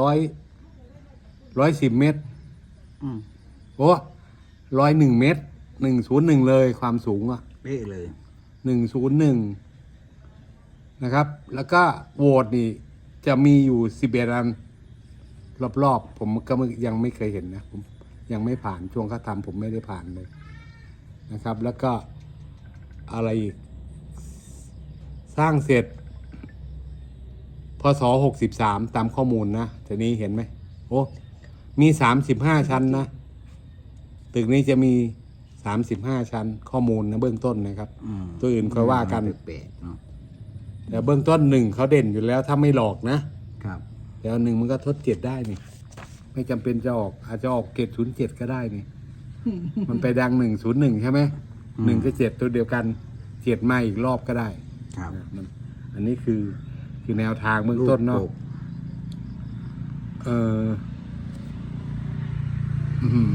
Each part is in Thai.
ร้อยร้อยสิบเมตรอืมโอ้ร้อยหนึ่งเมตรหนึ่งศูนย์หนึ่งเลยความสูงอะเป๊ะเลย หนึ่งศูนย์หนึ่งนะครับ แล้วก็โหวตนี่จะมีอยู่สิบเอ็ดอัน รอบๆ ผมก็ไม่ยังไม่เคยเห็นนะผมยังไม่ผ่านช่วงเขาทำผมไม่ได้ผ่านเลยนะครับ แล้วก็อะไรอีกสร้างเสร็จ พศหกสิบสามตามข้อมูลนะทีนี้เห็นไหมโอ้มีสามสิบห้าชั้นนะ ตึกนี้จะมีสามสิบห้าชั้น ข้อมูลนะเบื้องต้นนะครับอืมตัวอื่นค่อยว่ากันเป๊ะๆเนาะแต่เบื้องต้นหนึ่งเขาเด่นอยู่แล้วถ้าไม่หลอกนะครับ แล้วหนึ่งมันก็ทดเจ็ดได้นี่ ไม่จำเป็นจะออกอาจจะออกเกตศูนย์เจ็ดก็ได้นี่ มันไปดังหนึ่งศูนย์หนึ่งใช่ไหมหนึ่งก็เจ็ดตัวเดียวกันเจ็ดมาอีกรอบก็ได้ครับนะมันอันนี้คือ คือแนวทางเบื้องต้นเนาะลูกโป่งเอออืม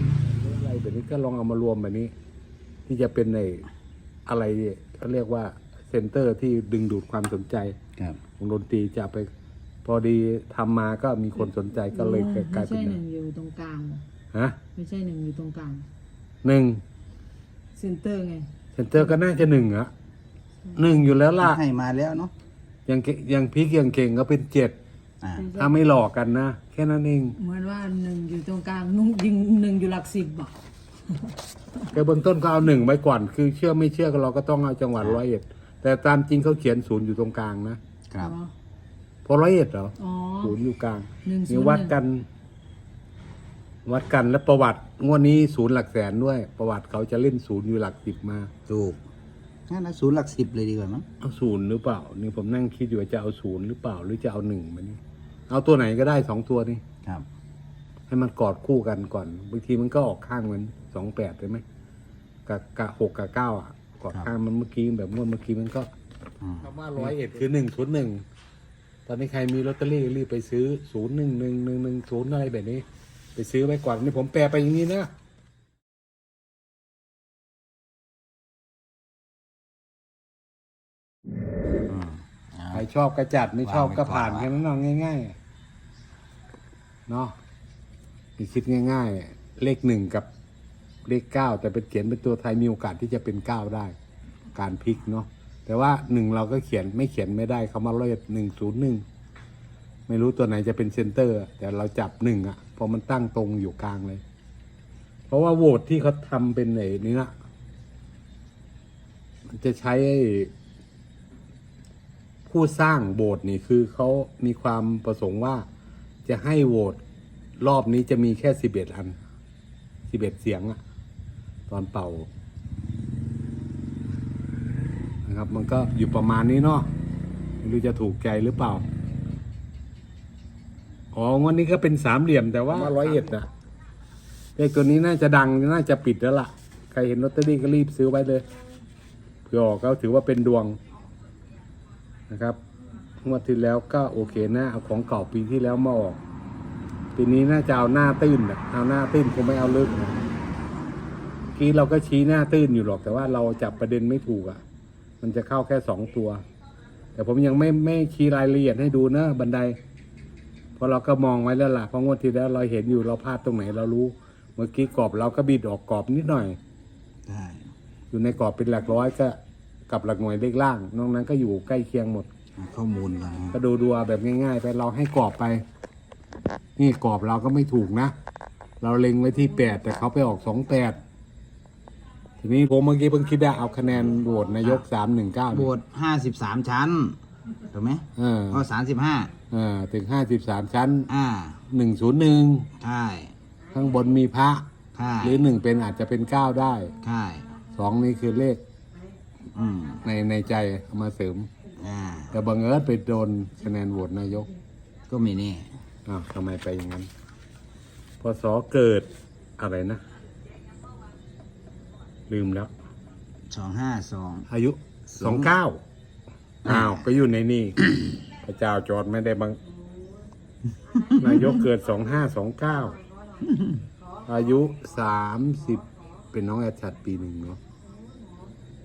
อะไรแบบนี้ก็ลองเอามารวมแบบนี้ ที่จะเป็นในอะไรเขาเรียกว่า เซ็นเตอร์ที่ดึงดูดความสนใจครับวงดนตรีจะไป พอดีทำมาก็มีคนสนใจก็เลยกลายไม่เป็นใช่หนึ่งอยู่ตรงกลางฮะไม่ใช่หนึ่งอยู่ตรงกลางหนึ่งเซ็นเตอร์ไงเซ็นเตอร์ก็น่าจะหนึ่งอะหนึ่งอยู่แล้วล่ะให้มาแล้วเนาะ ยังเก่งยังพีกยังเก่งก็เป็นเจ็ดอ่าถ้าไม่หลอกกันนะ แค่นั้นเองเหมือนว่าหนึ่งอยู่ตรงกลางนุ่งยิงหนึ่งอยู่หลักสิบบอกแต่เบื้องต้นก็เอาหนึ่งไว้ก่อน คือเชื่อไม่เชื่อก็เราก็ต้องเอาจังหวัดร้อยเอ็ดแต่ตามจริงเขาเขียนศูนย์อยู่ตรงกลางนะครับเพราะร้อยเอ็ดเหรออ๋อ ศูนย์อยู่กลางหนึ่งศูนย์นี่วัดกัน วัดกันและประวัติงวดนี้ศูนย์หลักแสนด้วย ประวัติเขาจะเล่นศูนย์อยู่หลักสิบมา ถูก งั้นนะศูนย์หลักสิบเลยดีกว่ามั้งเอาศูนย์หรือเปล่านี่ผมนั่งคิดอยู่ว่าจะเอาศูนย์หรือเปล่าหรือจะเอาหนึ่งมันนี่เอาตัวไหนก็ได้สองตัวนี่ครับ ให้มันกอดคู่กันก่อนบางทีมันก็ออกข้างเหมือนสองแปดใช่ไหมกับกะหกกับเก้าอะกอดข้างมันเมื่อกี้แบบงวดเมื่อกี้มันก็อืมคำว่าร้อยเอ็ดคือหนึ่งศูนย์หนึ่งตอนนี้ใครมีลอตเตอรี่รีบไปซื้อศูนย์หนึ่งหนึ่งหนึ่งหนึ่งศูนย์อะไรแบบนี้ ไปซื้อไว้ก่อนนี่ผมแปลไปอย่างนี้นะ รชอบก็จัดไม่ชอบก็วางไว้ก่อนผ่านแค่นั้นเองง่ายๆเนาะนี่คิดง่าย ๆ เลขหนึ่งกับเลขเก้าแต่เป็นเขียนเป็นตัวไทยมีโอกาสที่จะเป็นเก้าได้ การพลิกเนาะแต่ว่าหนึ่งเราก็เขียนไม่เขียนไม่ได้คำว่าเลขหนึ่งศูนย์หนึ่งไม่รู้ตัวไหนจะเป็นเซนเตอร์ แต่เราจับหนึ่งอะเพอมันตั้งตรงอยู่กลางเลย เพราะว่าโหวตที่เขาทำเป็นไหนนี่นะมันจะใช้ไอ้ ผู้สร้างโบสถ์นี่คือเขามีความประสงค์ว่าจะให้โหวตรอบนี้จะมีแค่สิบเอ็ดอันสิบเอ็ดเสียงอะตอนเป่านะครับ มันก็อยู่ประมาณนี้เนาะไม่รู้จะถูกใจหรือเปล่าอ๋อวันนี้ก็เป็นสามเหลี่ยมแต่ว่าร้อยเอ็ดนะเลขตัวนี้น่าจะดังน่าจะปิดแล้วล่ะ ใครเห็นลอตเตอรี่ก็รีบซื้อไว้เลยเผื่อออกก็ถือว่าเป็นดวง นะครับงวดที่แล้วก็โอเคนะเอาของเก่าปีที่แล้วมาออกปีนี้น่าจะเอาหน้าตื้นนะเอาหน้าตื้นคงไม่เอาลึกนะเมื่อกี้เราก็ชี้หน้าตื้นอยู่หรอก แต่ว่าเราจับประเด็นไม่ถูกอะ่ะ มันจะเข้าแค่สองตัว แต่ผมยังไม่ไม่ชี้รายละเอียดให้ดูนะบันไดเพราะเราก็มองไว้แล้วล่ะเพราะงวดที่แล้วเราเห็นอยู่เราพลาดตรงไหนเรารู้ เมื่อกี้กรอบเราก็บิดออกกรอบนิดหน่อยได้อยู่ในกรอบเป็นหลักร้อยก็ กับหลักหน่วยเลขล่าง นอกนั้นก็อยู่ใกล้เคียงหมดหาข้อมูลก่อนนะก็ดูดูเอาแบบง่าย ๆ ไปเราให้กรอบไป นี่กรอบเราก็ไม่ถูกนะ เราเล็งไว้ที่แปดแต่เขาไปออกสองแปดทีนี้ผมเมื่อกี้เพิ่งคิดได้เอาคะแนนโหวตนายกสามหนึ่งเก้าโบสถ์ห้าสิบสามชั้นถูกไหมเออก็สามสิบห้าเออถึงห้าสิบสามชั้นอ่าหนึ่งศูนย์หนึ่งใช่ข้างบนมีพระ ใช่หรือหนึ่งเป็นอาจจะเป็นเก้าได้ใช่สองนี่คือเลข อืมในในใจเอามาเสริม อ่า แต่บังเอิญไปโดนคะแนนโหวตนายกก็ไม่แน่อ้าวทำไมไปอย่างนั้นพศเกิดอะไรนะ ลืมแล้ว สองห้าสอง อายุสองเก้าอ้าว ก็อยู่ในนี่ พระเจ้าจอดไม่ได้บัง นายกเกิดสองห้าสองเก้าอายุสามสิบเป็นน้องแอดชัดปีหนึ่งเนาะ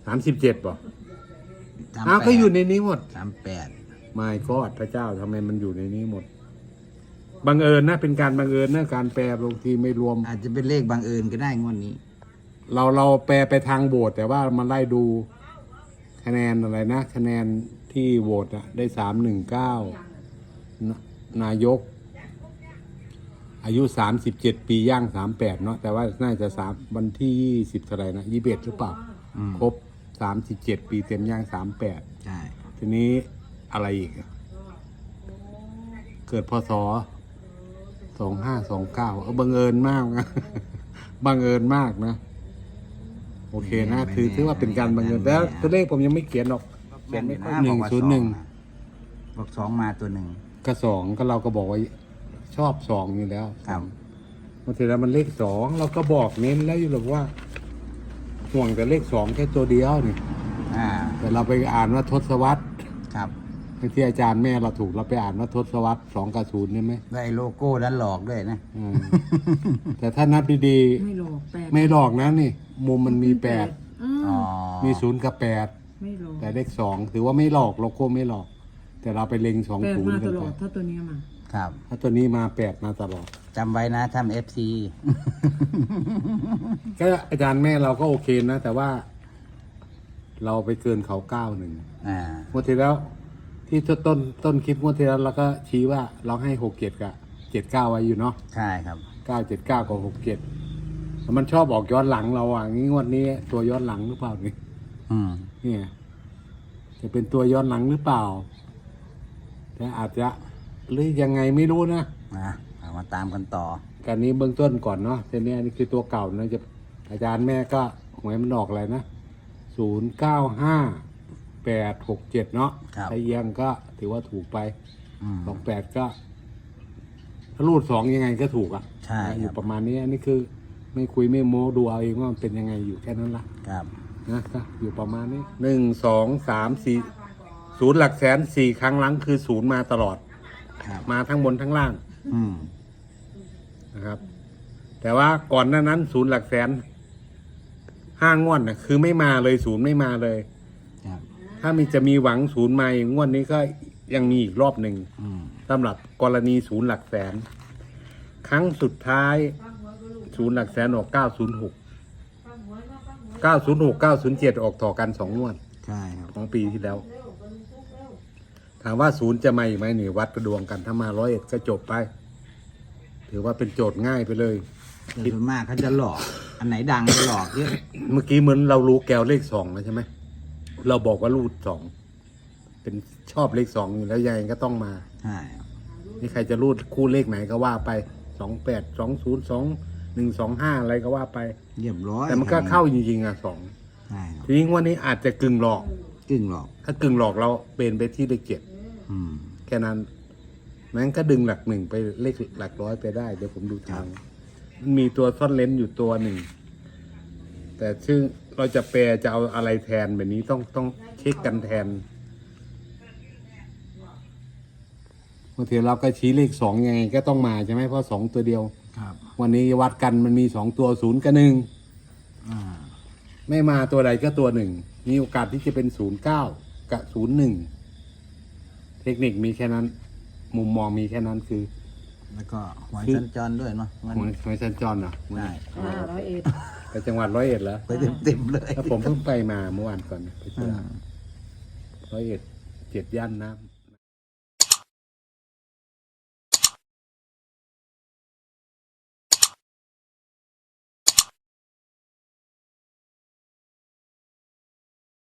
สามสิบเจ็ดป่ะอ้าวก็อยู่ในนี้หมด สามแปด ไม่ก็พระเจ้าทำไมมันอยู่ในนี้หมด บังเอิญนะ เป็นการบังเอิญนะการแปลบางทีไม่รวม อาจจะเป็นเลขบังเอิญก็ได้งวดนี้ เราเราแปลไปทางโหวตแต่ว่ามันไล่ดูคะแนนอะไรนะ คะแนนที่โหวตอะได้สามหนึ่งเก้านายก อายุสามสิบเจ็ดปีย่างสามแปดเนาะแต่ว่าน่าจะสามวันที่ยี่สิบเท่าไหร่นะยี่สิบเอ็ดหรือเปล่า อืม ครบ สามสิบเจ็ดปีเต็มย่างสามแปดใช่ทีนี้อะไรอีกอะเกิดพศสองห้าสองเก้าเออบังเอิญมากนะ บังเอิญมากนะ โอเคนะ ถือถือว่าเป็นการบังเอิญแต่ตัวเลขผมยังไม่เขียนหรอกเขียนไม่ค่อยหนึ่งศูนย์หนึ่งบอกสองมาตัวหนึ่งก็สองก็เราก็บอกว่าชอบสองอยู่แล้วครับบางทีแล้วมันเลขสองเราก็บอกเน้นแล้วอยู่หรอกว่า ห่วงแต่เลขสองแค่ตัวเดียวนี่อ่าแต่เราไปอ่านว่าทศวรรษครับที่อาจารย์แม่เราถูกเราไปอ่านว่าทศวรรษสองกับศูนย์ใช่ไหมได้โลโก้นั้นหลอกด้วยนะอืมแต่ถ้านับดีไม่หลอกแปดๆ ไม่หลอกนะนี่ มุมมันมีแปดอืมอ๋อมีศูนย์กับแปดไม่หลอกแต่เลขสองถือว่าไม่หลอกโลโก้ไม่หลอก แต่เราไปเล็งสองแปดศูนมาย์กัตนลไปอดถ้าตัวเนี้ยมา ครับถ้าตัวนี้มาแปดมาตลอด จำไว้นะทำเอฟซีก็อาจารย์แม่เราก็โอเคนะ แต่ว่า เราไปเกินเขาเก้าหนึ่งอ่างวดที่แล้ว ที่ต้นต้นคลิปงวดที่แล้วเราก็ชี้ว่าเราให้หกเจ็ดกับเจ็ดเก้าไว้อยู่เนาะใช่ครับเก้าเจ็ดเก้ากับหกเจ็ดมันชอบออกย้อนหลังเราอะงี้งวดนี้ตัวย้อนหลังหรือเปล่านี่อืมเนี่ย จะเป็นตัวย้อนหลังหรือเปล่าแต่อาจจะหรือยังไงไม่รู้นะนะเอา มาตามกันต่อการนี้เบื้องต้นก่อนเนาะแต่เนี้ยนี่คือตัวเก่านะจะอาจารย์แม่ก็หวยมันออกอะไรนะศูนย์เก้าห้าแปดหกเจ็ดเนาะครับไทยเอียงก็ถือว่าถูกไปอืม สองแปดก็ ถ้ารูดสองยังไงก็ถูกอะใช่ครับ อยู่ประมาณนี้อันนี้คือ ไม่คุยไม่โม้ดูเอาเองว่ามันเป็นยังไงอยู่แค่นั้นละครับนะก็อยู่ประมาณนี้หนึ่งสองสามสี่ศูนย์หลักแสนสี่ครั้งหลังคือศูนย์มาตลอด ครับ มาทั้งบนทั้งล่าง อืม นะครับ แต่ว่าก่อนหน้านั้น ศูนย์หลักแสนห้างวดนะคือไม่มาเลยศูนย์ไม่มาเลย ครับ ถ้ามีจะมีหวังศูนย์มาอีกงวดนี้ก็ยังมีอีกรอบหนึ่งอืมสำหรับกรณีศูนย์หลักแสน ครั้งสุดท้าย ศูนย์หลักแสนออกเก้าศูนย์หกเก้าศูนย์หกเก้าศูนย์เจ็ดออกต่อกันสองงวด ใช่ครับ ของปีที่แล้ว ถามว่าศูนย์จะมาอีกไหมนี่วัดกระดวงกันถ้ามาร้อยเอ็ดก็จบไป ถือว่าเป็นโจทย์ง่ายไปเลย แต่ส่วนมากเขาจะหลอก อันไหนดังจะหลอกเยอะเมื่อกี้เหมือนเรารู้แกวเลขสองแล้วใช่ไหมเราบอกว่ารูดสองเป็นชอบเลขสองอยู่แล้วยังไงก็ต้องมา ใช่ครับนี่ใครจะรูดคู่เลขไหนก็ว่าไปสองแปดสองศูนย์สองหนึ่งสองห้าอะไรก็ว่าไปเรียบร้อยแต่มันก็เข้าจริงๆอะสองใช่ครับทีนี้งวันนี้อาจจะกึ่งหลอก กึ่งหลอก ถ้ากึ่งหลอกเราเป็นไปที่เลขเจ็ดอืม แค่นั้น มันก็ดึงหลักหนึ่งไปเลขหลักร้อยไปได้ เดี๋ยวผมดูทาง มันมีตัวซ่อนเลนอยู่ตัวหนึ่ง แต่ซึ่งเราจะแปลจะเอาอะไรแทนแบบนี้ต้องต้องเช็คกันแทนบางทีเราก็ชี้เลขสองยังไงก็ต้องมาใช่ไหมเพราะสองตัวเดียว ครับ วันนี้วัดกันมันมีสองตัวศูนย์กับหนึ่งอ่าไม่มาตัวใดก็ตัวหนึ่ง มีโอกาสที่จะเป็นศูนย์เก้ากับศูนย์หนึ่ง เทคนิคมีแค่นั้น มุมมองมีแค่นั้นคือแล้วก็หวยคือสัญจรด้วยเนาะมันหวยหวยสัญจรเหรอได้ห้าร้อยเอ็ดไปจังหวัดร้อยเอ็ดแล้วไปเต็มๆเลย แล้วผมเพิ่งไปมาเมื่อวานก่อนไปเจออ่าร้อยเอ็ดเจ็ดย่านน้ำ